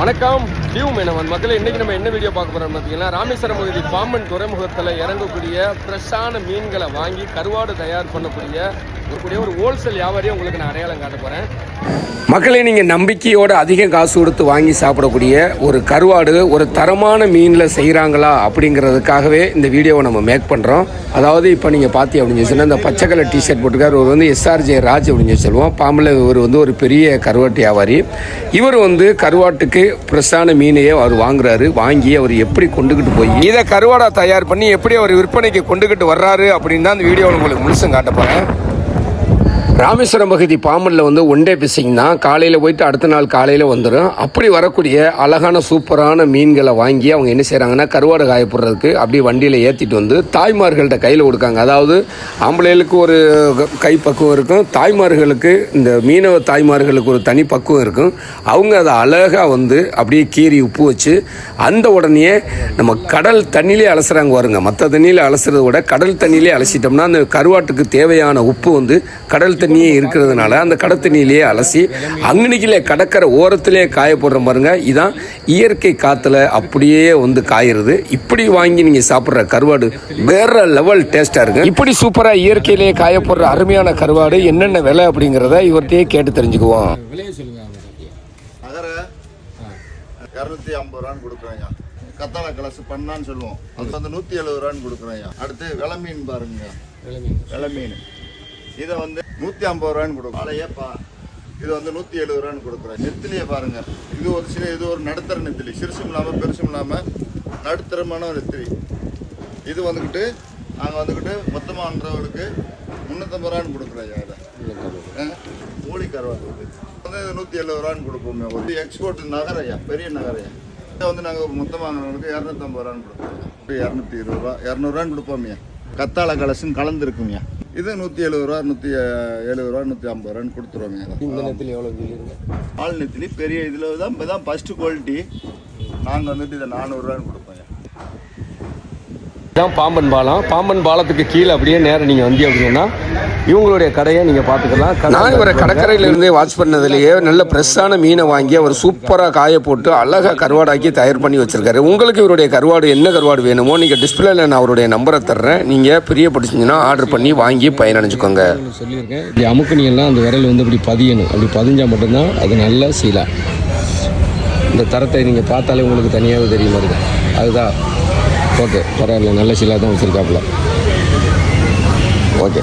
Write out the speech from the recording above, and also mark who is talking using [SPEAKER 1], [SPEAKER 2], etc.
[SPEAKER 1] வணக்கம். டியூ மேனவன். மக்களை இன்றைக்கி நம்ம என்ன வீடியோ பார்க்க போகிறோம் பார்த்தீங்கன்னா ராமேஸ்வரம் பகுதி பாம்பன் துறைமுகத்தில் இறங்கக்கூடிய ஃப்ரெஷ்ஷான மீன்களை வாங்கி கருவாடு தயார் பண்ணக்கூடிய இருக்கக்கூடிய ஒரு ஹோல்சேல் வியாபாரியை உங்களுக்கு நான் அடையாளம் காட்ட
[SPEAKER 2] நீங்கள் நம்பிக்கையோட அதிகம் காசு கொடுத்து வாங்கி சாப்பிடக்கூடிய ஒரு கருவாடு ஒரு தரமான மீனில் செய்கிறாங்களா அப்படிங்கிறதுக்காகவே இந்த வீடியோவை நம்ம மேக் பண்ணுறோம் அதாவது இப்போ நீங்கள் பார்த்தி அப்படின்னு சொன்னால் இந்த பச்சை கலர் டிஷர்ட் போட்டுக்கார். ஒரு வந்து எஸ்ஆர்ஜே ராஜ் அப்படின்னு சொல்லுவோம். பாம்பில் இவர் வந்து ஒரு பெரிய கருவாட்டு வியாபாரி. இவர் வந்து கருவாட்டுக்கு ஃப்ரெஷ்ஷான மீனையே அவர் வாங்குறாரு. வாங்கி அவர் எப்படி கொண்டுக்கிட்டு போய் இதை கருவாடா தயார் பண்ணி எப்படி அவர் விற்பனைக்கு கொண்டுக்கிட்டு வர்றாரு அப்படின்னு தான் இந்த வீடியோவில் உங்களுக்கு முழுசும் காட்ட போகிறேன் ராமேஸ்வரம் பகுதி பாம்பனில் வந்து ஒன் டே ஃபிஷிங் தான். காலையில் போயிட்டு அடுத்த நாள் காலையில் வந்துடும் அப்படி வரக்கூடிய அழகான சூப்பரான மீன்களை வாங்கி அவங்க என்ன செய்கிறாங்கன்னா கருவாடு காய போடுறதுக்கு அப்படியே வண்டியில் ஏற்றிட்டு வந்து தாய்மார்கள்ட்ட கையில் கொடுக்காங்க. அதாவது ஆம்பளைகளுக்கு ஒரு கை பக்குவம் இருக்கும். தாய்மார்களுக்கு இந்த மீனவ தாய்மார்களுக்கு ஒரு தனி பக்குவம் இருக்கும். அவங்க அதை அழகாக வந்து அப்படியே கீறி உப்பு வச்சு அந்த உடனே நம்ம கடல் தண்ணியிலே அலசுறாங்க வருங்க மற்ற தண்ணியில் அலசுறத விட கடல் தண்ணியிலே அலசிட்டோம்னா அந்த கருவாட்டுக்கு தேவையான உப்பு வந்து கடல் தண்ணியே இருக்கிறதுனால அந்த கடல் தண்ணியிலேயே அலசி அங்கனிக்கிலே கடற்கரை ஓரத்திலே காய போடுற பாருங்க. இதான் இயற்கை காற்றுல அப்படியே வந்து காயிறது. இப்படி வாங்கி நீங்கள் சாப்பிட்ற கருவாடு வேற லெவல் டேஸ்ட்டாக இருக்கு. இப்படி சூப்பராக இயற்கையிலேயே காய போடுற அருமையான கருவாடு என்னென்ன விலை அப்படிங்கிறத இவர்கிட்டயே கேட்டு தெரிஞ்சுக்குவோம்.
[SPEAKER 3] இரநூத்தி ஐம்பது ரூபான்னு கொடுக்குறேங்க கத்தாழை கலசு பண்ணான்னு சொல்லுவோம். அது வந்து நூற்றி எழுபது ரூபான்னு கொடுக்குறேங்க அடுத்து விளமீன் மீன் பாருங்க.
[SPEAKER 1] விலை மீன்.
[SPEAKER 3] இதை வந்து நூற்றி ஐம்பது ரூபான்னு கொடுக்கும் வாழையப்பா இது வந்து நூற்றி எழுபது ரூபான்னு கொடுக்குறேன். நெத்திலியை பாருங்க. இது ஒரு சில இது ஒரு நடுத்தர நெத்திலி. சிறுசும் இல்லாமல் பெருசும் இல்லாமல் நடுத்தரமான ஒரு நெத்திலி. இது வந்துக்கிட்டு நாங்கள் வந்துக்கிட்டு மொத்தமாக அன்றவர்களுக்கு முந்நூற்றம்பது ரூபான்னு கொடுக்குறோம் இதை. மூலி கருவாடு இது வந்து நூற்றி எழுபது ரூபான்னு கொடுப்போமே ஒரு எக்ஸ்போர்ட் நகரையா? பெரிய நகரையா? இதை வந்து நாங்கள் மொத்தமாக வாங்குறவங்களுக்கு இரநூத்தம்பது ரூபான்னு கொடுப்போம். இரநூத்தி இருபது ரூபா இரநூறுவான்னு கொடுப்போம்யா கத்தாழை கலசும் கலந்துருக்கும்யா. இது நூற்றி எழுபது ரூபா நூற்றி எழுபது ரூபா நூற்றி ஐம்பது ரூபான்னு கொடுத்துருவோங்க
[SPEAKER 1] இந்த நேரத்தில் எவ்வளோ சொல்லிருங்க
[SPEAKER 3] ஆள் நெத்திலி பெரிய இதில் தான் இப்போ தான் ஃபஸ்ட்டு குவாலிட்டி நாங்கள் வந்துட்டு இதை நானூறுரூவான்னு கொடுப்போம்.
[SPEAKER 1] இதான் பாம்பன் பாலம். பாம்பன் பாலத்துக்கு கீழே அப்படியே நேரம் நீங்கள் வந்தீங்க அப்படின்னா இவங்களுடைய கடையை நீங்கள் பார்த்துக்கலாம்.
[SPEAKER 2] நான் இவரை கடற்கரையில இருந்தே வாட்ச் பண்ணதுலேயே நல்ல ஃப்ரெஷ்ஷான மீனை வாங்கி அவர் சூப்பராக காய போட்டு அழகாக கருவாடாக்கி தயார் பண்ணி வச்சிருக்காரு. உங்களுக்கு இவருடைய கருவாடு என்ன கருவாடு வேணுமோ நீங்கள் டிஸ்பிளேல நான் அவருடைய நம்பரை தர்றேன். நீங்கள் பிரியப்படுச்சிங்கன்னா ஆர்டர் பண்ணி வாங்கி பயனடைஞ்சுக்கோங்க.
[SPEAKER 1] சொல்லியிருக்கேன். இப்படி அமுக்குனீங்கன்னா அந்த விரல் வந்து இப்படி பதியணும். அப்படி பதிஞ்சால் மட்டும்தான் அது நல்ல சீலா. இந்த தரத்தை நீங்கள் பார்த்தாலே உங்களுக்கு தனியாகவே தெரிய மாதிரி அதுதான். ஓகே பரவாயில்ல நல்ல சீலாக தான் வச்சுருக்காப்புல. ஓகே